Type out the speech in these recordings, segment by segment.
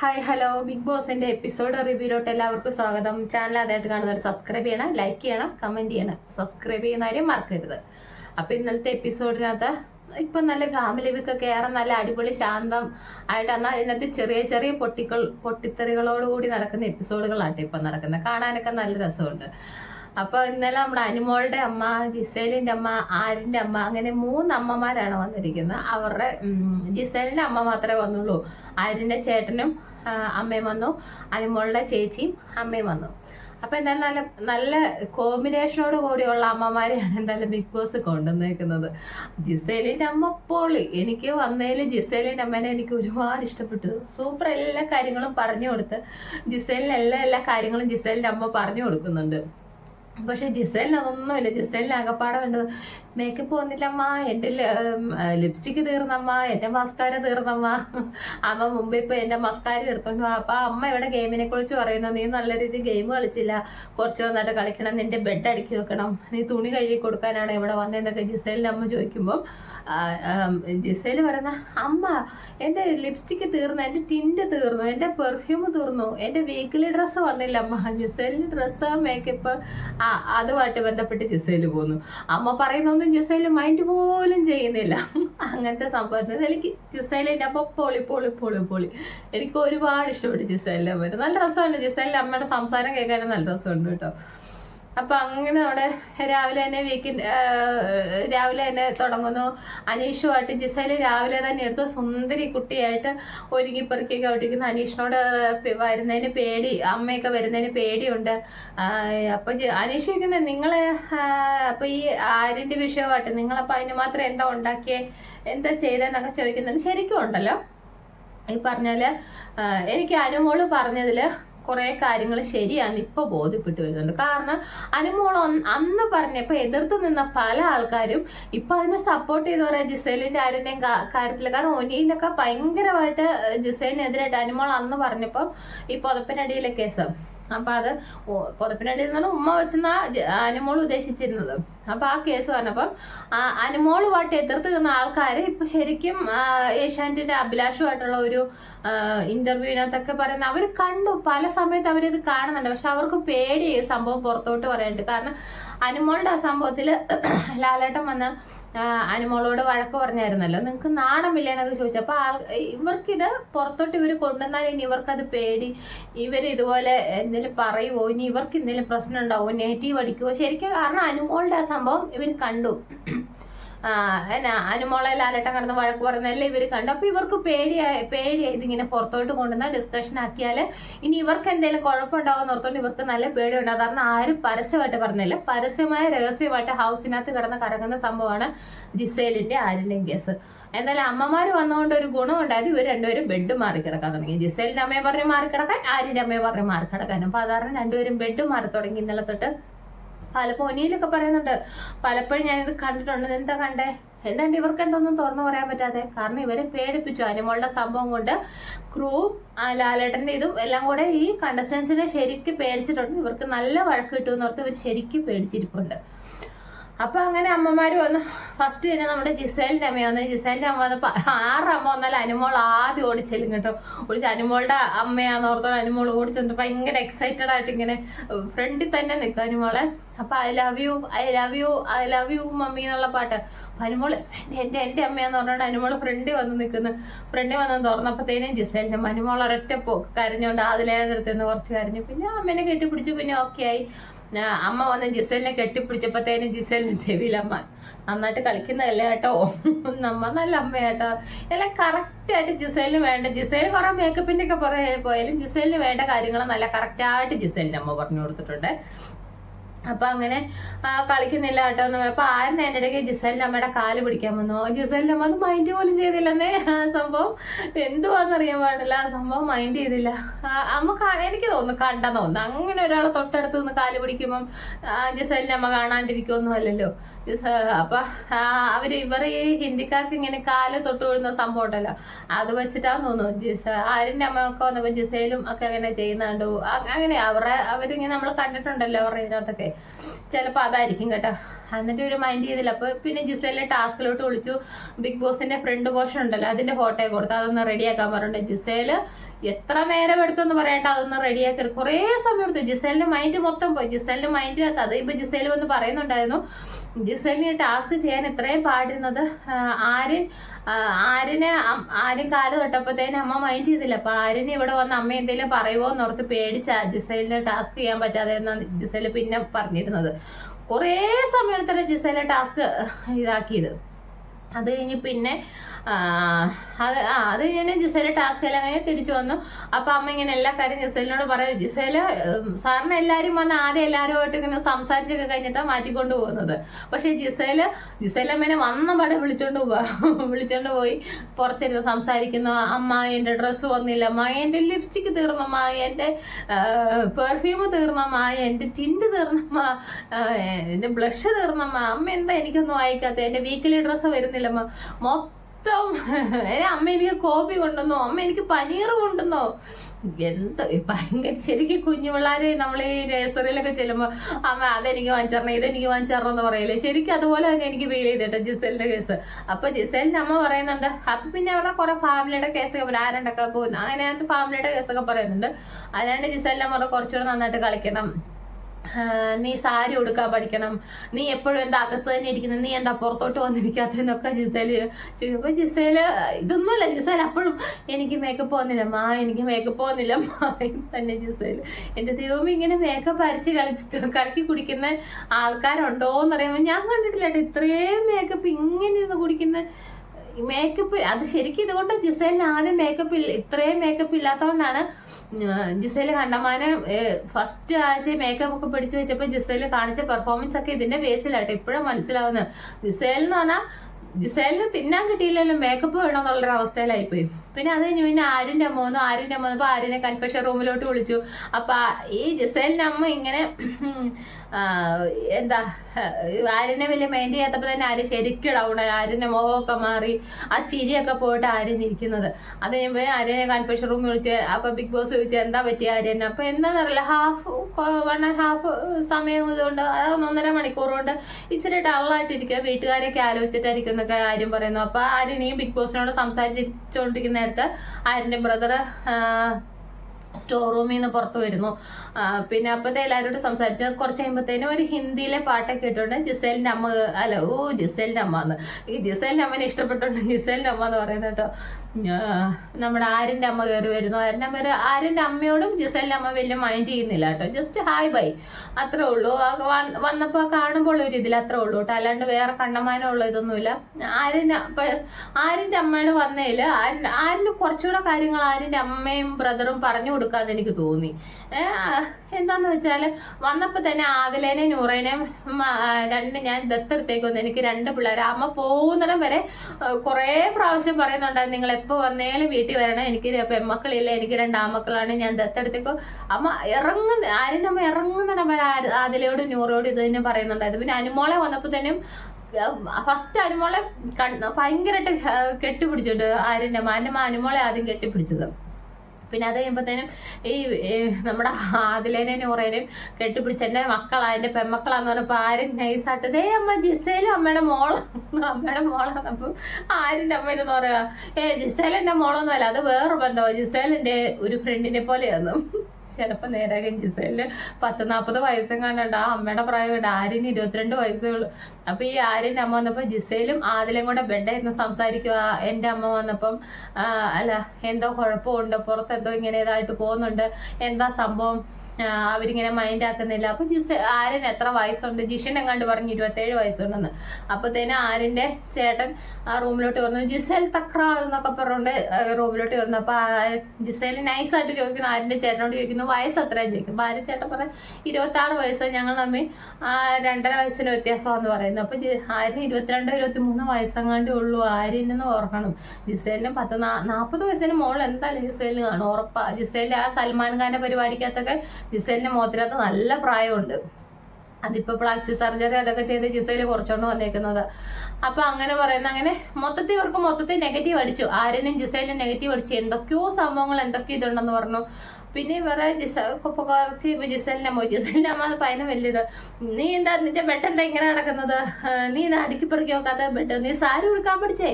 Hi hello big ബോസിന്റെ episode റിവ്യൂലോട്ട് എല്ലാവർക്കും സ്വാഗതം. ചാനൽ ആദ്യമായിട്ട് കാണുന്നവർ സബ്സ്ക്രൈബ് ചെയ്യണം ലൈക്ക് ചെയ്യണം കമന്റ് ചെയ്യണം. സബ്സ്ക്രൈബ് ചെയ്യുന്ന കാര്യം മറക്കരുത്. അപ്പൊ ഇന്നലത്തെ എപ്പിസോഡിനകത്ത് ഇപ്പൊ നല്ല ഫാമിലിക്കൊക്കെ ഏറെ നല്ല അടിപൊളി ശാന്തം ആയിട്ട് ഇന്നത്തെ ചെറിയ ചെറിയ പൊട്ടിക്കൾ പൊട്ടിത്തെറികളോടുകൂടി നടക്കുന്ന എപ്പിസോഡുകളാണ് ഇപ്പൊ നടക്കുന്നത്. കാണാനൊക്കെ നല്ല രസമുണ്ട്. അപ്പൊ ഇന്നലെ നമ്മുടെ അനുമോളുടെ അമ്മ ജിസേലിന്റെ അമ്മ ആരിന്റെ അമ്മ അങ്ങനെ മൂന്ന് അമ്മമാരാണ് വന്നിരിക്കുന്നത്. അവരുടെ ജിസേലിന്റെ അമ്മ മാത്രമേ വന്നുള്ളൂ. ആരിന്റെ ചേട്ടനും അമ്മയും വന്നു. അനുമോളുടെ ചേച്ചിയും അമ്മയും വന്നു. അപ്പൊ എന്തായാലും നല്ല നല്ല കോമ്പിനേഷനോട് കൂടിയുള്ള അമ്മമാരെയാണ് എന്തായാലും ബിഗ് ബോസ് കൊണ്ടുവന്നേക്കുന്നത്. ജിസേലിന്റെ അമ്മ പോളി. എനിക്ക് വന്നതിൽ ജിസേലിന്റെ അമ്മേനെ എനിക്ക് ഒരുപാട് ഇഷ്ടപ്പെട്ടു. സൂപ്പർ എല്ലാ കാര്യങ്ങളും പറഞ്ഞു കൊടുത്ത് ജിസേലിന് എല്ലാ എല്ലാ കാര്യങ്ങളും ജിസേലിന്റെ അമ്മ പറഞ്ഞു കൊടുക്കുന്നുണ്ട്. പക്ഷെ ജിസേലിന് അതൊന്നുമില്ല ജിസേലിന് ആകപ്പാടെ വേണ്ടത് മേക്കപ്പ് വന്നില്ലമ്മ എന്റെ ലിപ്സ്റ്റിക്ക് തീർന്നമ്മ എന്റെ മസ്കാര തീർന്നമ്മ. അമ്മ മുമ്പ് ഇപ്പൊ എന്റെ മസ്കാര എടുത്തോണ്ട്. അപ്പൊ അമ്മ ഇവിടെ ഗെയിമിനെ കുറിച്ച് പറയുന്നു. നീ നല്ല രീതിയിൽ ഗെയിം കളിച്ചില്ല. കുറച്ച് നന്നായിട്ട് കളിക്കണം. നിന്റെ ബെഡ് അടുക്കി വെക്കണം. നീ തുണി കഴുകി കൊടുക്കാനാണ് ഇവിടെ വന്നതെന്നൊക്കെ ജിസേലിന്റെ അമ്മ ചോദിക്കുമ്പോൾ ജിസേൽ പറയുന്ന അമ്മ എന്റെ ലിപ്സ്റ്റിക്ക് തീർന്നു. എന്റെ ടിന്റ് തീർന്നു. എന്റെ പെർഫ്യൂം തീർന്നു. എന്റെ വീക്കിലി ഡ്രസ്സ് വന്നില്ല അമ്മ ജിസേലിന് ഡ്രസ്സ് മേക്കപ്പ് ആ അതുമായിട്ട് ബന്ധപ്പെട്ട് ജിസേൽ പോന്നു. അമ്മ പറയുന്നൊന്നും ജിസേൽ മൈൻഡ് പോലും ചെയ്യുന്നില്ല. അങ്ങനത്തെ സംഭവം എനിക്ക് ജിസയിലെ അപ്പൊ പൊളി പൊളി പൊളി പൊളി. എനിക്ക് ഒരുപാട് ഇഷ്ടപ്പെട്ടു ജിസയിലെ അമ്മ നല്ല രസമുണ്ട് ജിസയിലെ അമ്മയുടെ സംസാരം കേൾക്കാനും നല്ല രസമുണ്ട് കേട്ടോ. അപ്പൊ അങ്ങനെ അവിടെ രാവിലെ തന്നെ വീക്കിൻഡ് രാവിലെ തന്നെ തുടങ്ങുന്നു. അനീഷുമായിട്ട് ജിസേൽ രാവിലെ തന്നെ എടുത്ത്. സുന്ദരി കുട്ടിയായിട്ട് ഒരുങ്ങി പെറുക്കിയൊക്കെ ഒട്ടിക്കുന്നു അനീഷിനോട് വരുന്നതിന് പേടി അമ്മയൊക്കെ വരുന്നതിന് പേടിയുണ്ട്. അപ്പൊ അനീഷ് ചോദിക്കുന്നത് നിങ്ങളെ അപ്പൊ ഈ ആരിന്റെ വിഷയമായിട്ട് നിങ്ങളപ്പൊ അതിന് മാത്രം എന്താ ഉണ്ടാക്കിയേ? എന്താ ചെയ്തെന്നൊക്കെ ചോദിക്കുന്നുണ്ട്. ശരിക്കും ഉണ്ടല്ലോ. ഈ പറഞ്ഞാൽ എനിക്ക് അനുമോൾ പറഞ്ഞതിൽ കുറെ കാര്യങ്ങൾ ശരിയാണ് ഇപ്പൊ ബോധ്യപ്പെട്ടു വരുന്നുണ്ട്. കാരണം അനുമോൾ അന്ന് അന്ന് പറഞ്ഞപ്പോ എതിർത്ത് നിന്ന പല ആൾക്കാരും ഇപ്പൊ അതിനെ സപ്പോർട്ട് ചെയ്ത് പറയാം ജിസേലിന്റെ ആരുടെയും കാര്യത്തിൽ കാരണം ഒനിയിലൊക്കെ ഭയങ്കരമായിട്ട് ജിസേലിനെതിരായിട്ട് അനുമോൾ അന്ന് പറഞ്ഞപ്പം ഈ പുതപ്പിനടിയിലെ കേസ്. അപ്പൊ അത് പുതപ്പിനടി പുതപ്പിനടിയിൽ നിന്നാണ് ഉമ്മ വെച്ചെന്ന അനുമോൾ ഉദ്ദേശിച്ചിരുന്നത്. അപ്പൊ ആ കേസ് പറഞ്ഞപ്പം അനുമോളുമായിട്ട് എതിർത്ത് നിന്ന ആൾക്കാര് ഇപ്പൊ ശരിക്കും ഏഷ്യാനെറ്റിന്റെ അഭിലാഷുമായിട്ടുള്ള ഒരു ഇന്റർവ്യൂവിനകത്തൊക്കെ പറയുന്ന അവർ കണ്ടു. പല സമയത്ത് അവരിത് കാണുന്നുണ്ട്. പക്ഷെ അവർക്ക് പേടി സംഭവം പുറത്തോട്ട് പറയാനുണ്ട് കാരണം അനുമോളുടെ ആ സംഭവത്തിൽ ലാലേട്ടൻ വന്ന് അനുമോളോട് വഴക്ക് പറഞ്ഞായിരുന്നല്ലോ. നിങ്ങൾക്ക് നാണമില്ലേ എന്നൊക്കെ ചോദിച്ചപ്പോൾ ആൾ ഇവർക്കിത് പുറത്തോട്ട് ഇവർ കൊണ്ടുവന്നാൽ ഇനി ഇവർക്കത് പേടി. ഇവർ ഇതുപോലെ എന്തെങ്കിലും പറയുമോ ഇനി ഇവർക്ക് എന്തെങ്കിലും പ്രശ്നം ഉണ്ടാവുമോ നെഗറ്റീവ് അടിക്കുമോ ശരിക്കും കാരണം അനുമോളുടെ ആ സംഭവം ഇവർ കണ്ടു. എന്നാ അനുമോളെ ലാലട്ടം കടന്ന് വഴക്ക് പറഞ്ഞല്ലേ ഇവർ കണ്ടു. അപ്പൊ ഇവർക്ക് പേടിയായി പേടിയായി ഇതിങ്ങനെ പുറത്തോട്ട് കൊണ്ടുവന്ന ഡിസ്കഷൻ ആക്കിയാൽ. ഇനി ഇവർക്ക് എന്തെങ്കിലും കുഴപ്പമുണ്ടാവും ഓർത്തോണ്ട് ഇവർക്ക് നല്ല പേടിയുണ്ട്. കാരണം ആരും പരസ്യമായിട്ട് പറഞ്ഞില്ല. പരസ്യമായ രഹസ്യമായിട്ട് ഹൗസിനകത്ത് കിടന്ന് കറങ്ങുന്ന സംഭവമാണ് ജിസേലിന്റെ ആരിന്റെയും കേസ്. എന്നാലും അമ്മമാര് വന്നുകൊണ്ട് ഒരു ഗുണം ഉണ്ടായത് ഇവർ രണ്ടുപേരും ബെഡ് മാറി കിടക്കാൻ തുടങ്ങി. ജിസേലിന്റെ അമ്മയെ പറഞ്ഞ് മാറി കിടക്കാൻ ആര്യന്റെ അമ്മയെ പറഞ്ഞ് മാറി കിടക്കാൻ അപ്പൊ അതാരണം രണ്ടുപേരും ബെഡ് മാറി തുടങ്ങി. ഇന്നലെ തൊട്ട് പലപ്പോൾ പൊനിയിലൊക്കെ പറയുന്നുണ്ട് പലപ്പോഴും ഞാനിത് കണ്ടിട്ടുണ്ട് എന്താ കണ്ടേ? എന്താണ്ട് ഇവർക്ക് എന്തൊന്നും തുറന്നു പറയാൻ പറ്റാതെ? കാരണം ഇവരെ പേടിപ്പിച്ചു. അനിമോളുടെ സംഭവം കൊണ്ട് ക്രൂ ലാലേട്ടന്റെ ഇതും എല്ലാം കൂടെ ഈ കണ്ടസ്റ്റൻസിനെ ശരിക്കും പേടിച്ചിട്ടുണ്ട്. ഇവർക്ക് നല്ല വഴക്ക് കിട്ടുമെന്ന് ഓർത്ത് ഇവർ ശരിക്കും പേടിച്ചിരിപ്പുണ്ട്. അപ്പൊ അങ്ങനെ അമ്മമാര് വന്ന് ഫസ്റ്റ് തന്നെ നമ്മുടെ ജിസേലിന്റെ അമ്മ വന്നു ജിസേലിന്റെ അമ്മ വന്നപ്പോ ആറ് അമ്മ വന്നാൽ അനുമോൾ ആദ്യം ഓടിച്ചെല്ലും കേട്ടോ. ഓടിച്ച് അനുമോളുടെ അമ്മയാന്ന് ഓർത്തോണ്ട് അനുമോൾ ഓടിച്ചെന്നിട്ട് ഭയങ്കര എക്സൈറ്റഡ് ആയിട്ട് ഇങ്ങനെ ഫ്രണ്ടിൽ തന്നെ നിൽക്കും അനുമോളെ. അപ്പൊ I love you I love you I love you mummy എന്നുള്ള പാട്ട്. അപ്പൊ അനുമോൾ എന്റെ എന്റെ അമ്മയാന്ന് പറഞ്ഞോണ്ട് അനുമോൾ ഫ്രണ്ടിൽ വന്ന് നിൽക്കുന്ന. ഫ്രണ്ടിൽ വന്ന് തുറന്നപ്പോഴത്തേനും ജിസേലിന്റെ അനുമോൾ ഒരൊറ്റ പോക്ക് കരഞ്ഞോണ്ട് അതിലേടെ അടുത്ത് നിന്ന് കുറച്ച് കരഞ്ഞു. പിന്നെ അമ്മേനെ കെട്ടിപ്പിടിച്ചു പിന്നെ ഓക്കെ ആയി. ആ, അമ്മ വന്ന് ജിസേലിനെ കെട്ടിപ്പിടിച്ചപ്പോഴത്തേനും ജിസലിന് ചെവിയിലമ്മ നന്നായിട്ട് കളിക്കുന്നതല്ലേ കേട്ടോ? നമ്മ നല്ല അമ്മ കേട്ടോ എല്ലാം കറക്റ്റായിട്ട് ജിസേലിന് വേണ്ട ജിസേൽ കുറെ മേക്കപ്പിന്റെ ഒക്കെ പുറകെ പോയാലും ജിസേലിന് വേണ്ട കാര്യങ്ങൾ നല്ല കറക്റ്റായിട്ട് ജിസേലിന്റെ അമ്മ പറഞ്ഞു കൊടുത്തിട്ടുണ്ട്. അപ്പൊ അങ്ങനെ കളിക്കുന്നില്ല കേട്ടോ എന്ന് പറഞ്ഞപ്പോ ആരും എന്റെ ഇടയ്ക്ക്? ജിസേലിന്റെ അമ്മയുടെ കാൽ പിടിക്കാൻ വന്നു. ജിസേലിന്റെ അമ്മ അത് മൈൻഡ് പോലും ചെയ്തില്ലെന്നേ. ആ സംഭവം എന്തുവാന്നറിയാൻ പാടില്ല. ആ സംഭവം മൈൻഡ് ചെയ്തില്ല. അമ്മ എനിക്ക് തോന്നുന്നു കണ്ടെന്ന് തോന്നുന്നു. അങ്ങനെ ഒരാളെ തൊട്ടടുത്ത് നിന്ന് കാൽ പിടിക്കുമ്പം ജിസലിന്റെ അമ്മ കാണാണ്ടിരിക്കുമൊന്നും അല്ലല്ലോ. അപ്പൊ അവർ ഇവർ ഈ ഹിന്ദിക്കാർക്ക് ഇങ്ങനെ കാൽ തൊട്ട് വീഴുന്ന സംഭവം ഉണ്ടല്ലോ. അത് വെച്ചിട്ടാന്ന് തോന്നുന്നു. ജിസ ആരിന്റെ അമ്മയൊക്കെ വന്നപ്പോ ജിസയിലും ഒക്കെ അങ്ങനെ ചെയ്യുന്നുണ്ട്. അങ്ങനെ അവരുടെ അവരിങ്ങനെ നമ്മൾ കണ്ടിട്ടുണ്ടല്ലോ അവരുടെ ഇതിനകത്തൊക്കെ. ചിലപ്പോ അതായിരിക്കും കേട്ടോ. എന്നിട്ട് ഇവർ മൈൻഡ് ചെയ്തില്ല. അപ്പൊ പിന്നെ ജിസേലിനെ ടാസ്കിലോട്ട് വിളിച്ചു. ബിഗ് ബോസിന്റെ ഫ്രണ്ട് പോർഷൻ ഉണ്ടല്ലോ അതിന്റെ ഫോട്ടോ കൊടുത്തു അതൊന്ന് റെഡിയാക്കാൻ പറഞ്ഞിട്ടുണ്ട്. ജിസേൽ എത്ര നേരം എടുത്തെന്ന് പറയട്ടെ അതൊന്ന് റെഡിയാക്കി കുറേ സമയം എടുത്തു. ജിസേലിന്റെ മൈൻഡ് മൊത്തം പോയി. ജിസേലിന്റെ മൈൻഡ് അത് ഇപ്പൊ ജിസേൽ വന്ന് പറയുന്നുണ്ടായിരുന്നു ജിസേലിന് ടാസ്ക് ചെയ്യാൻ ഇത്രയും പാടിരുന്നത് ആര്യൻ ആരും അം- ആര്യൻ കാൽ തൊട്ടപ്പോഴത്തേന് അമ്മ മൈൻഡ് ചെയ്തില്ല. അപ്പൊ ആര്യന് ഇവിടെ വന്ന് അമ്മ എന്തെങ്കിലും പറയുമോ എന്നോർത്ത് പേടിച്ച ജിസേലിന് ടാസ്ക് ചെയ്യാൻ പറ്റാതെ എന്നാണ് ജിസേൽ പിന്നെ പറഞ്ഞിരുന്നത്. കുറേ സമയം എടുത്തിട്ട് ജിസേലെ ടാസ്ക് ഇതാക്കിയത്. അത് കഴിഞ്ഞ് പിന്നെ അത് അത് കഴിഞ്ഞ് ജിസേല ടാസ്ക് എല്ലാം കഴിഞ്ഞ് തിരിച്ചു വന്നു. അപ്പൊ അമ്മ ഇങ്ങനെ എല്ലാ കാര്യം ജിസേലിനോട് പറയും ജിസേൽ സാറിന് എല്ലാരും വന്ന് ആദ്യം എല്ലാവരുമായിട്ട് ഇങ്ങനെ സംസാരിച്ചൊക്കെ കഴിഞ്ഞിട്ടാണ് മാറ്റിക്കൊണ്ട് പോകുന്നത്. പക്ഷെ ജിസേൽ ജിസേലമ്മേനെ വന്ന പടം വിളിച്ചോണ്ട് വിളിച്ചോണ്ട് പോയി പുറത്തിരുന്ന് സംസാരിക്കുന്നു. അമ്മ എന്റെ ഡ്രസ്സ് വന്നില്ല. അമ്മ എന്റെ ലിപ്സ്റ്റിക് തീർന്നമ്മ. എന്റെ പെർഫ്യൂം തീർന്നമ്മ. എന്റെ ടിന്റ് തീർന്നമ്മ. എന്റെ ബ്ലഷ് തീർന്നമ്മ. അമ്മ എന്താ എനിക്കൊന്നും വായിക്കാത്ത എന്റെ വീക്കിലി ഡ്രസ്സ് വരുന്നില്ലമ്മ മൊത്തം അമ്മ എനിക്ക് കോപ്പി കൊണ്ടുവന്നോ? അമ്മ എനിക്ക് പനീർ കൊണ്ടുവന്നോ? എന്ത് ഭയങ്കര ശരിക്കും കുഞ്ഞു പിള്ളേരെ നമ്മൾ ഈ നഴ്സറിയിലൊക്കെ ചെല്ലുമ്പോൾ അമ്മ അതെനിക്ക് വാങ്ങിച്ചരണം ഇതെനിക്ക് വാങ്ങിച്ചരണം എന്ന് പറയില്ലേ? ശരിക്കും അതുപോലെ തന്നെ എനിക്ക് ഫീൽ ചെയ്തിട്ട് ജിസലിന്റെ കേസ്. അപ്പൊ ജിസലിന്റെ അമ്മ പറയുന്നുണ്ട് അപ്പൊ പിന്നെ അവരുടെ കുറെ ഫാമിലിയുടെ കേസൊക്കെ ആരണ്ടൊക്കെ പോകുന്നു? അങ്ങനെ ഫാമിലിയുടെ കേസൊക്കെ പറയുന്നുണ്ട്. അല്ലാണ്ട് ജിസലിന്റെ അമ്മ കുറച്ചുകൂടെ നന്നായിട്ട് കളിക്കണം. നീ സാരി ഉടുക്കാൻ പഠിക്കണം. നീ എപ്പോഴും എന്താ അകത്ത് തന്നെ ഇരിക്കുന്നത് നീ എന്താ പുറത്തോട്ട് വന്നിരിക്കാത്തതിനൊക്കെ ജിസേൽ അപ്പൊ ജിസേൽ ഇതൊന്നുമല്ല ജിസേൽ അപ്പോഴും എനിക്ക് മേക്കപ്പ് വന്നില്ല മാ എനിക്ക് മേക്കപ്പ് വന്നില്ല മാ തന്നെ ജിസേൽ. എന്റെ ദൈവം ഇങ്ങനെ മേക്കപ്പ് അരച്ച് കളിച്ച് കലക്കി കുടിക്കുന്ന ആൾക്കാരുണ്ടോ എന്നറിയുമ്പോൾ ഞാൻ കണ്ടിട്ടില്ല ഇത്രയും മേക്കപ്പ് ഇങ്ങനെ ഇരുന്ന് കുടിക്കുന്ന മേക്കപ്പ് അത് ശരിക്കും ഇതുകൊണ്ട് ജിസേലിന് ആദ്യം മേക്കപ്പ് ഇല്ല ഇത്രയും മേക്കപ്പ് ഇല്ലാത്തതുകൊണ്ടാണ് ജിസേൽ കണ്ടമാനെ ഫസ്റ്റ് ആഴ്ച മേക്കപ്പ് ഒക്കെ പിടിച്ചു വെച്ചപ്പോൾ ജിസേൽ കാണിച്ച പെർഫോമൻസ് ഒക്കെ ഇതിന്റെ ബേസിലാട്ടോ ഇപ്പോഴും മനസ്സിലാവുന്നത്. ജിസേൽ എന്ന് പറഞ്ഞാൽ ജിസേലിന് തിന്നാൻ കിട്ടിയില്ലല്ലോ മേക്കപ്പ് വേണമെന്നുള്ളൊരു അവസ്ഥയിലായിപ്പോയി പിന്നെ അത് കഴിഞ്ഞു പിന്നെ ആരിന്റെ അമ്മ വന്നു. ആരിന്റെ അമ്മ വന്നപ്പോൾ ആര്യനെ കൺഫെഷൻ റൂമിലോട്ട് വിളിച്ചു. അപ്പൊ ഈ ജസേലിന്റെ അമ്മ ഇങ്ങനെ എന്താ ആരിനെ വലിയ മൈൻഡ് ചെയ്യാത്തപ്പോ തന്നെ ആര്യ ശരിക്കും ഡൗണായി ആര്യന്റെ മുഖമൊക്കെ മാറി. ആ ചിരിയൊക്കെ പോയിട്ട് ആര്യൻ ഇരിക്കുന്നത്. അത് കഴിയുമ്പോൾ ആര്യനെ കൺഫെഷൻ റൂമിൽ വിളിച്ച് അപ്പൊ ബിഗ് ബോസ് ചോദിച്ചു എന്താ പറ്റിയ ആര്യൻ അപ്പൊ എന്താണെന്നറിയില്ല ഹാഫ് വൺ ആൻഡ് ഹാഫ് സമയം ഇതുകൊണ്ട് ഒന്നര മണിക്കൂർ കൊണ്ട് ഇച്ചിരി ഡള്ളായിട്ടിരിക്കുക വീട്ടുകാരെയൊക്കെ ആലോചിച്ചിട്ടായിരിക്കും എന്നൊക്കെ ആര്യം പറയുന്നു. അപ്പൊ ആര്യനെയും ബിഗ് ബോസിനോട് സംസാരിച്ചിരിച്ചുകൊണ്ടിരിക്കുന്ന നേരത്ത് ആര്യന്റെ ബ്രദർ സ്റ്റോർ റൂമിൽ നിന്ന് പുറത്ത് വരുന്നു. പിന്നെ അപ്പോഴത്തെ എല്ലാവരോടും സംസാരിച്ച് കുറച്ച് കഴിയുമ്പോഴത്തേനും ഒരു ഹിന്ദിയിലെ പാട്ടൊക്കെ ഇട്ടുകൊണ്ട് ജിസേലിന്റെ അമ്മ അല്ല ഓ ജിസേലിന്റെ അമ്മ എന്ന്. ഈ ജിസേലിന്റെ അമ്മനെ ഇഷ്ടപ്പെട്ടുകൊണ്ട് ജിസേലിന്റെ അമ്മ എന്ന് പറയുന്നത് കേട്ടോ. നമ്മുടെ ആരിന്റെ അമ്മ കയറി വരുന്നു. ആരിന്റെ അമ്മ ആരിന്റെ അമ്മയോടും ജിസേലിന്റെ അമ്മ വലിയ മൈൻഡ് ചെയ്യുന്നില്ല കേട്ടോ. ജസ്റ്റ് ഹായ് ബൈ അത്രേ ഉള്ളൂ. ആ വന്ന- വന്നപ്പോ കാണുമ്പോൾ ഒരു ഇതിൽ അത്രേ ഉള്ളൂ കേട്ടോ. അല്ലാണ്ട് വേറെ കണ്ടമാനമുള്ള ഇതൊന്നുമില്ല. ആരിന്റെ ആരിന്റെ അമ്മയുടെ വന്നതിൽ ആര്യന്റെ ആര്യന്റെ കുറച്ചുകൂടെ കാര്യങ്ങൾ ആരിന്റെ അമ്മയും ബ്രദറും പറഞ്ഞു കൊടുക്കാന്ന് എനിക്ക് തോന്നി. എന്താന്ന് വെച്ചാൽ വന്നപ്പോ തന്നെ ആദിലേനെ നൂറേനെയും രണ്ട് ഞാൻ ദത്തെടുത്തേക്കൊന്ന്. എനിക്ക് രണ്ട് പിള്ളേർ അമ്മ പോകുന്നിടം വരെ കുറേ പ്രാവശ്യം പറയുന്നുണ്ടായിരുന്നു നിങ്ങൾ എപ്പോ വന്നേലും വീട്ടിൽ വരണം. എനിക്ക് പെമ്മക്കളില്ല എനിക്ക് രണ്ട് ആമക്കളാണ് ഞാൻ ദത്തെടുത്തേക്കോ. അമ്മ ഇറങ്ങുന്ന ആര്യന്റെ അമ്മ ഇറങ്ങുന്ന ആ- ആദിലയോട് നൂറോട് ഇത് തന്നെ പറയുന്നുണ്ടായിരുന്നു. പിന്നെ അനുമോളെ വന്നപ്പോൾ തന്നെ ഫസ്റ്റ് അനുമോളെ ഭയങ്കരമായിട്ട് കെട്ടിപ്പിടിച്ചിട്ട് ആര്യന്റെ അമ്മ. അമ്മ അനുമോളെ ആദ്യം കെട്ടിപ്പിടിച്ചത്. പിന്നെ അത് കഴിയുമ്പോഴത്തേനും ഈ നമ്മുടെ ആദിലേനെ നൂറേനെയും കെട്ടിപ്പിടിച്ച് എന്റെ മക്കളാ എന്റെ പെമ്മക്കളാന്ന് പറഞ്ഞപ്പോൾ ആരും നൈസായിട്ട് ദേ അമ്മ ജിസേലും അമ്മയുടെ മോളാണ് അമ്മയുടെ മോളാണ് അപ്പം ആരിന്റെ അമ്മേനെന്ന് പറയാ? ഏ ജിസേലിന്റെ മോളൊന്നുമല്ല അത് വേറെ ബന്ധമാണ് ജിസേലിന്റെ ഒരു ഫ്രണ്ടിനെ പോലെയായിരുന്നു ചിലപ്പോൾ നേരാകും ജിസലിന് പത്ത് നാൽപ്പത് വയസ്സും കണ്ടുണ്ട് ആ അമ്മയുടെ പ്രായമുണ്ട് ആര്യന് ഇരുപത്തിരണ്ട് വയസ്സേ ഉള്ളൂ അപ്പൊ ഈ ആര്യന്റെ അമ്മ വന്നപ്പോൾ ജിസയിലും ആദിലും കൂടെ ബെഡായിരുന്നു സംസാരിക്കുക. എന്റെ അമ്മ വന്നപ്പം അല്ല എന്തോ കുഴപ്പമുണ്ട് പുറത്ത് എന്തോ ഇങ്ങനെ ഇതായിട്ട് പോകുന്നുണ്ട്. എന്താ സംഭവം? അവരിങ്ങനെ മൈൻഡ് ആക്കുന്നില്ല. അപ്പൊ ജിസ് ആരൻ എത്ര വയസ്സുണ്ട്? ജിഷൻ എങ്ങാണ്ട് പറഞ്ഞു ഇരുപത്തേഴ് വയസ്സുണ്ടെന്ന്. അപ്പത്തേനും ആരിന്റെ ചേട്ടൻ ആ റൂമിലോട്ട് വന്നു. ജിസേൽ തക്രാൾ എന്നൊക്കെ പറഞ്ഞുകൊണ്ട് റൂമിലോട്ട് വന്നു അപ്പൊ ജിസേൽ നൈസ് ആയിട്ട് ചോദിക്കുന്നു. ആരിന്റെ ചേട്ടനോട് ചോദിക്കുന്നു വയസ്സ് അത്രയും ചോദിക്കും അപ്പൊ ചേട്ടൻ പറഞ്ഞു ഇരുപത്തി ആറ് വയസ്സ്. ഞങ്ങൾ തമ്മിൽ ആ, രണ്ടര വയസ്സിന് വ്യത്യാസമാണെന്ന് പറയുന്നു. അപ്പൊ ആര്യന് ഇരുപത്തിരണ്ട് ഇരുപത്തി മൂന്നോ വയസ്സെങ്ങാണ്ടേ ഉള്ളൂ. ആര്യനെന്ന് ഓർക്കണം. ജിസേലിന് പത്ത് നാ- നാപ്പത് വയസ്സിന് മോൾ എന്തായാലും ജിസേലിന് കാണും. ഉറപ്പാ. ജിസേലിന്റെ ആ സൽമാൻ ഖാന്റെ പരിപാടിക്കകത്തൊക്കെ ജിസേലിന്റെ മുഖത്തിനകത്ത് നല്ല പ്രായമുണ്ട്. അതിപ്പോ പ്ലാസ്റ്റിക് സർജറി അതൊക്കെ ചെയ്ത് ജിസയിൽ കുറച്ചോണ്ട് വന്നേക്കുന്നത്. അപ്പൊ അങ്ങനെ പറയുന്ന അങ്ങനെ മൊത്തത്തിൽ ഇവർക്ക് മൊത്തത്തിൽ നെഗറ്റീവ് അടിച്ചു. ആരനും ജിസയിലും നെഗറ്റീവ് അടിച്ചു. എന്തൊക്കെയോ സംഭവങ്ങൾ എന്തൊക്കെ ഇതുണ്ടെന്ന് പറഞ്ഞു. പിന്നെ വേറെ ജിസ ഇപ്പൊ കുറച്ച് ജിസലിന്റെ അമ്മ പയനം വലിയത് നീ എന്താ നിന്റെ ബെഡെന്താ ഇങ്ങനെ കിടക്കുന്നത്? നീ ഇത് അടുക്കി പെറുക്കി നോക്കാത്ത ബെഡ്. നീ സാരി ഉടുക്കാൻ പഠിച്ചേ?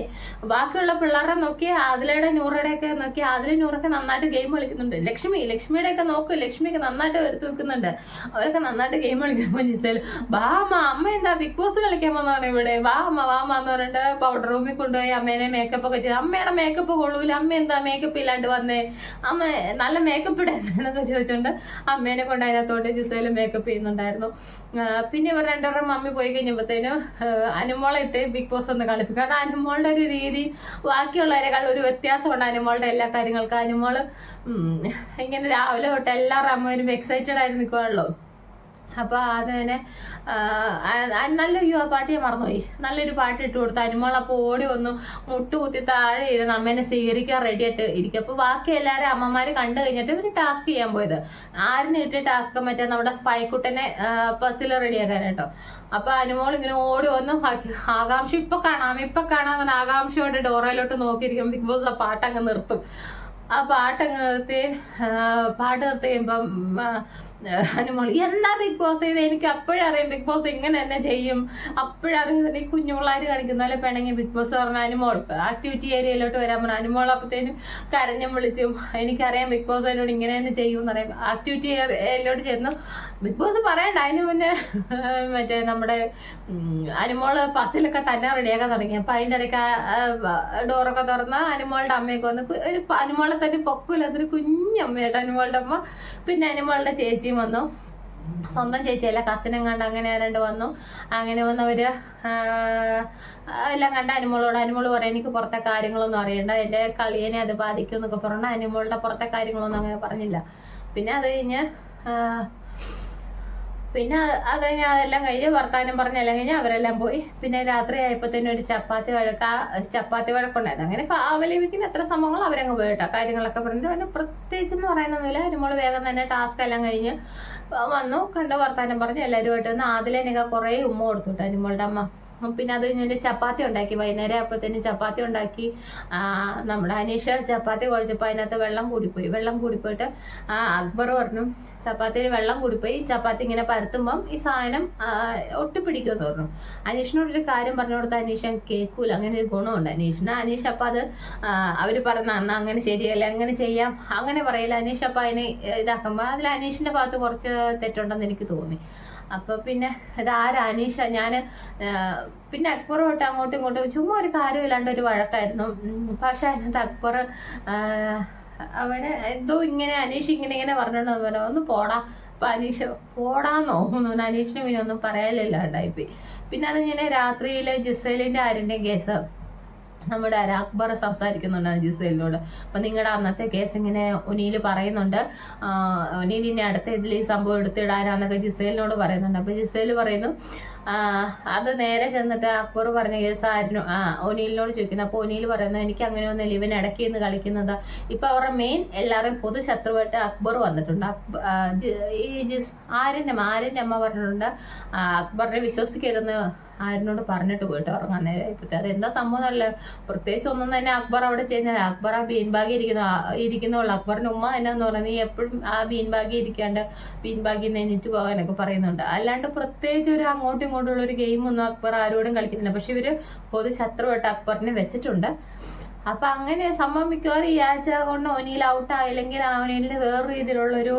ബാക്കിയുള്ള പിള്ളേരെ നോക്കി അതിലയുടെ നൂറയുടെ ഒക്കെ നോക്കി അതിലെ നൂറൊക്കെ നന്നായിട്ട് ഗെയിം കളിക്കുന്നുണ്ട്. ലക്ഷ്മി ലക്ഷ്മിയുടെ ഒക്കെ നോക്ക് ലക്ഷ്മിയൊക്കെ നന്നായിട്ട് എടുത്തു വെക്കുന്നുണ്ട്. അവരൊക്കെ നന്നായിട്ട് ഗെയിം കളിക്കുമ്പോൾ ജിസൽ വാമ അമ്മ എന്താ ബിഗ് ബോസ് കളിക്കാൻ വന്നതാണ് ഇവിടെ? വാമ വാമ എന്ന് പറഞ്ഞിട്ട് പൗഡർ റൂമിൽ കൊണ്ടുപോയി അമ്മേനെ മേക്കപ്പ് ഒക്കെ ചെയ്ത് അമ്മയുടെ മേക്കപ്പ് കൊള്ളൂല. അമ്മ എന്താ മേക്കപ്പ് ഇല്ലാണ്ട് വന്നേ? അമ്മ നല്ല മേക്കപ്പ് ഇടണ്ടേ എന്നൊക്കെ ചോദിച്ചോണ്ട് അമ്മേനെ കൊണ്ട് അതിനകത്തോട്ട് ജിസയിലും മേക്കപ്പ് ചെയ്യുന്നുണ്ടായിരുന്നു. പിന്നെ ഇവർ രണ്ടുപേരുടെ മമ്മി പോയി കഴിഞ്ഞപ്പോഴത്തേനും അനുമോളെ ഇട്ട് ബിഗ് ബോസ് ഒന്ന് കളിപ്പിക്കും. കാരണം അനുമോളുടെ ഒരു രീതി ബാക്കിയുള്ളവരെക്കാൾ ഒരു വ്യത്യാസമുണ്ട് അനുമോളുടെ എല്ലാ കാര്യങ്ങൾക്കും. അനുമോൾ ഇങ്ങനെ രാവിലെ തൊട്ട് എല്ലാവരുടെ അമ്മയും എക്സൈറ്റഡ് ആയിട്ട് നിൽക്കുവാണല്ലോ അപ്പോൾ അത് തന്നെ ആ, ആ, നല്ല അയ്യോ ആ പാട്ട് ഞാൻ മറന്നുപോയി. നല്ലൊരു പാട്ട് ഇട്ട് കൊടുത്തു അനുമോൾ അപ്പോൾ ഓടി വന്നു മുട്ടുകുത്തി താഴെ ഇരുന്ന് അമ്മേനെ സ്വീകരിക്കാൻ റെഡി ആയിട്ട് ഇരിക്കും അപ്പോൾ ബാക്കി എല്ലാവരും അമ്മമാർ കണ്ടു കഴിഞ്ഞിട്ട് ഇവർ ടാസ്ക് ചെയ്യാൻ പോയത്. ആരിനെ ഇട്ട് ടാസ്ക് മറ്റേ നമ്മുടെ സ്പൈക്കുട്ടനെ പസിൽ റെഡിയാക്കാനായിട്ടോ അപ്പൊ അനുമോൾ ഇങ്ങനെ ഓടി വന്നു. ആകാംക്ഷ ഇപ്പൊ കാണാം ഇപ്പൊ കാണാം ആകാംക്ഷയോടെ ഡോറയിലോട്ട് നോക്കിയിരിക്കും ബിഗ് ബോസ് ആ പാട്ടങ്ങ് നിർത്തും. ആ പാട്ടങ്ങ് നിർത്തി പാട്ട് നിർത്തി കഴിയുമ്പം അനുമോൾ എന്താ ബിഗ് ബോസ് ചെയ്ത്? എനിക്ക് അപ്പോഴറിയാം ബിഗ് ബോസ് ഇങ്ങനെ തന്നെ ചെയ്യും. അപ്പോഴറിയാം ഈ കുഞ്ഞു പിള്ളേർ കാണിക്കുന്ന പിണങ്ങി ബിഗ് ബോസ് പറഞ്ഞ അനുമോൾ ആക്ടിവിറ്റി ഏരിയയിലോട്ട് വരാൻ പറഞ്ഞു. അനുമോൾ അപ്പത്തേനും കരഞ്ഞും വിളിച്ചും എനിക്കറിയാം ബിഗ് ബോസ് എന്നോട് ഇങ്ങനെ തന്നെ ചെയ്യും എന്ന് പറയും. ആക്ടിവിറ്റി ഏരിയയിലോട്ട് ചെന്നു ബിഗ് ബോസ് പറയണ്ട. അതിന് മുന്നേ മറ്റേ നമ്മുടെ അനുമോൾ പസിലൊക്കെ തന്നെ റെഡിയാക്കാൻ തുടങ്ങി. അപ്പൊ അതിന്റെ ഇടയ്ക്ക് ഡോറൊക്കെ തുറന്ന അനുമോളുടെ അമ്മയൊക്കെ വന്ന് ഒരു അനുമോളെ തന്നെ പൊക്കില്ലാത്തൊരു കുഞ്ഞമ്മയായിട്ട് അനുമോളുടെ അമ്മ. പിന്നെ അനുമോളുടെ ചേച്ചിയും വന്നു. സ്വന്തം ചേച്ചിയല്ല കസിനും കണ്ട് അങ്ങനെ ആരണ്ട് വന്നു. അങ്ങനെ വന്നവര് എല്ലാം കണ്ട അനുമോളോട് അനുമോൾ പറയാം എനിക്ക് പുറത്തെ കാര്യങ്ങളൊന്നും അറിയണ്ട. എന്റെ കളിയനെ അത് ബാധിക്കും എന്നൊക്കെ പറഞ്ഞു അനുമോളുടെ പുറത്തെ കാര്യങ്ങളൊന്നും അങ്ങനെ പറഞ്ഞില്ല. പിന്നെ അത് കഴിഞ്ഞ് പിന്നെ അത് കഴിഞ്ഞ് അതെല്ലാം കഴിഞ്ഞ് വർത്താനം പറഞ്ഞെല്ലാം കഴിഞ്ഞ് അവരെല്ലാം പോയി. പിന്നെ രാത്രി ആയപ്പോഴത്തേനും ഒരു ചപ്പാത്തി വഴക്ക ചപ്പാത്തി വഴക്കുണ്ടായിരുന്നു. അങ്ങനെ അവലംബിക്കുന്ന എത്ര സംഭവങ്ങൾ അവരങ്ങ് പോയിട്ടോ. കാര്യങ്ങളൊക്കെ പറഞ്ഞിട്ട് പിന്നെ പ്രത്യേകിച്ച് എന്ന് പറയാനൊന്നുമില്ല. അനുമോൾ വേഗം തന്നെ ടാസ്ക് എല്ലാം കഴിഞ്ഞ് വന്നു. കണ്ട് വർത്താനം പറഞ്ഞ് എല്ലാവരുമായിട്ട് വന്ന് ആദിലേനൊക്കെ കുറേ ഉമ്മ കൊടുത്തു കേട്ടോ അനുമോളുടെ അമ്മ. പിന്നെ അത് കഴിഞ്ഞിട്ട് ചപ്പാത്തി ഉണ്ടാക്കി. വൈകുന്നേരം തന്നെ ചപ്പാത്തി ഉണ്ടാക്കി. നമ്മുടെ അനീഷ ചപ്പാത്തി കുഴച്ചപ്പോൾ അതിനകത്ത് വെള്ളം കൂടിപ്പോയി. വെള്ളം കൂടിപ്പോയിട്ട് അക്ബർ പറഞ്ഞു ചപ്പാത്തിയിൽ വെള്ളം കൂടിപ്പോയി. ചപ്പാത്തി ഇങ്ങനെ പരത്തുമ്പം ഈ സാധനം ഒട്ടിപ്പിടിക്കുമെന്ന് പറഞ്ഞു. അനീഷിനോട് ഒരു കാര്യം പറഞ്ഞു കൊടുത്താൽ അനീഷൻ കേൾക്കൂല അങ്ങനെ ഒരു ഗുണമുണ്ട് അനീഷിന്. അനീഷ് അപ്പം അത് അവർ പറഞ്ഞ അന്ന് അങ്ങനെ ശരിയല്ല? അങ്ങനെ ചെയ്യാം. അങ്ങനെ പറയില്ല അനീഷ് അപ്പം അതിനെ ഇതാക്കുമ്പോൾ അതിൽ അനീഷിന്റെ ഭാഗത്ത് കുറച്ച് തെറ്റുണ്ടെന്ന് എനിക്ക് തോന്നി. അപ്പൊ പിന്നെ അത് ആരാ അനീഷ ഞാൻ പിന്നെ അക്ബറുമായിട്ട് അങ്ങോട്ടും ഇങ്ങോട്ടും ചുമ്മാ ഒരു കാര്യമില്ലാണ്ട് ഒരു വഴക്കായിരുന്നു. പക്ഷെ അതിനകത്ത് അക്ബർ അവന് എന്തോ ഇങ്ങനെ അനീഷ് ഇങ്ങനെ ഇങ്ങനെ പറഞ്ഞോണ്ട് പറഞ്ഞു ഒന്ന് പോടാ അപ്പൊ അനീഷ് പോടാന്നോ അനീഷിന് പിന്നെ ഒന്നും പറയാനില്ലാണ്ടായിപ്പോയി പിന്നെ അതിങ്ങനെ രാത്രിയിൽ ജിസേലിന്റെ ആരിന്റെ കേസ് നമ്മുടെ അക്ബർ സംസാരിക്കുന്നുണ്ട് ജിസേലിനോട് അപ്പൊ നിങ്ങളുടെ അന്നത്തെ കേസ് ഇങ്ങനെ ഒനീൽ പറയുന്നുണ്ട്. ഒനീൽ ഇനി അടുത്ത ഇതിൽ ഈ സംഭവം എടുത്തിടാനാന്നൊക്കെ ജിസേലിനോട് പറയുന്നുണ്ട്. അപ്പൊ ജിസേൽ പറയുന്നു അത് നേരെ ചെന്നിട്ട് അക്ബർ പറഞ്ഞ കേസ് ആയിരുന്നു. ആ ഒനീലിനോട് ചോദിക്കുന്നത് അപ്പൊ ഒനീൽ പറയുന്നത് എനിക്ക് അങ്ങനെ ഒന്നും ഇവൻ ഇടയ്ക്ക് നിന്ന് കളിക്കുന്നത്. ഇപ്പൊ അവരുടെ മെയിൻ എല്ലാവരും പൊതു ശത്രുവായിട്ട് അക്ബർ വന്നിട്ടുണ്ട്. ആ, ഈ ജിസ് ആര്യന്റെ അമ്മ ആര്യന്റെ അമ്മ പറഞ്ഞിട്ടുണ്ട്. അക്ബറിനെ വിശ്വസിക്കരുതെന്ന് ആരിനോട് പറഞ്ഞിട്ട് പോയിട്ട് ഉറങ്ങാൻ നേരം ഇപ്പത്തെ അത് എന്താ സംഭവം എന്നല്ല പ്രത്യേകിച്ച് ഒന്നും തന്നെ അക്ബർ അവിടെ ചെയ്യുന്നത് അക്ബർ ആ ബീൻബാഗി ഇരിക്കുന്ന. ഇരിക്കുന്നുള്ളൂ. അക്ബറിന്റെ ഉമ്മ എന്ന് പറയുന്നത് നീ എപ്പോഴും ആ ബീൻബാഗി ഇരിക്കാണ്ട് ബീൻബാഗി നെഞ്ഞിട്ട് പോകാനൊക്കെ പറയുന്നുണ്ട്. അല്ലാണ്ട് പ്രത്യേകിച്ച് ഒരു അങ്ങോട്ടും ഇങ്ങോട്ടുള്ള ഒരു ഗെയിമൊന്നും അക്ബർ ആരോടും കളിക്കുന്നില്ല. പക്ഷെ ഇവർ പൊതു ശത്രുവായിട്ട് അക്ബറിനെ വെച്ചിട്ടുണ്ട്. അപ്പൊ അങ്ങനെ സംഭവം മിക്കവാറും ഈ ആഴ്ച കൊണ്ട് ഒനിയിൽ ഔട്ട് ആയില്ലെങ്കിൽ ഒനിലിന് വേറെ രീതിയിലുള്ള ഒരു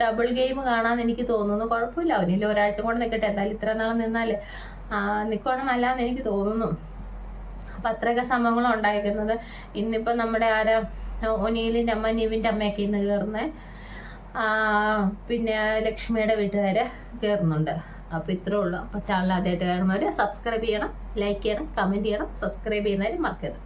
ഡബിൾ ഗെയിം കാണാൻ എനിക്ക് തോന്നുന്നു. കുഴപ്പമില്ല. ഒനിയിൽ ഒരാഴ്ച കൊണ്ട് നിൽക്കട്ടെ എന്തായാലും ഇത്ര നാൾ നിന്നാൽ നിൽക്കണം നല്ലതെന്ന് എനിക്ക് തോന്നുന്നു. അപ്പൊ അത്രയൊക്കെ സംഭവങ്ങളും ഉണ്ടായിരിക്കുന്നത്. ഇന്നിപ്പോ നമ്മുടെ ആരാ ഒനിയിലിന്റെ അമ്മ നിവിന്റെ അമ്മയൊക്കെ ഇന്ന് കയറുന്നേ പിന്നെ ലക്ഷ്മിയുടെ വീട്ടുകാര് കയറുന്നുണ്ട് അപ്പൊ ഇത്രേ ഉള്ളൂ. അപ്പൊ ചാനൽ ആദ്യമായിട്ട് കാണുന്നവര് സബ്സ്ക്രൈബ് ചെയ്യണം ലൈക്ക് ചെയ്യണം കമന്റ് ചെയ്യണം സബ്സ്ക്രൈബ് ചെയ്യുന്നതിന് മറക്കരുത്.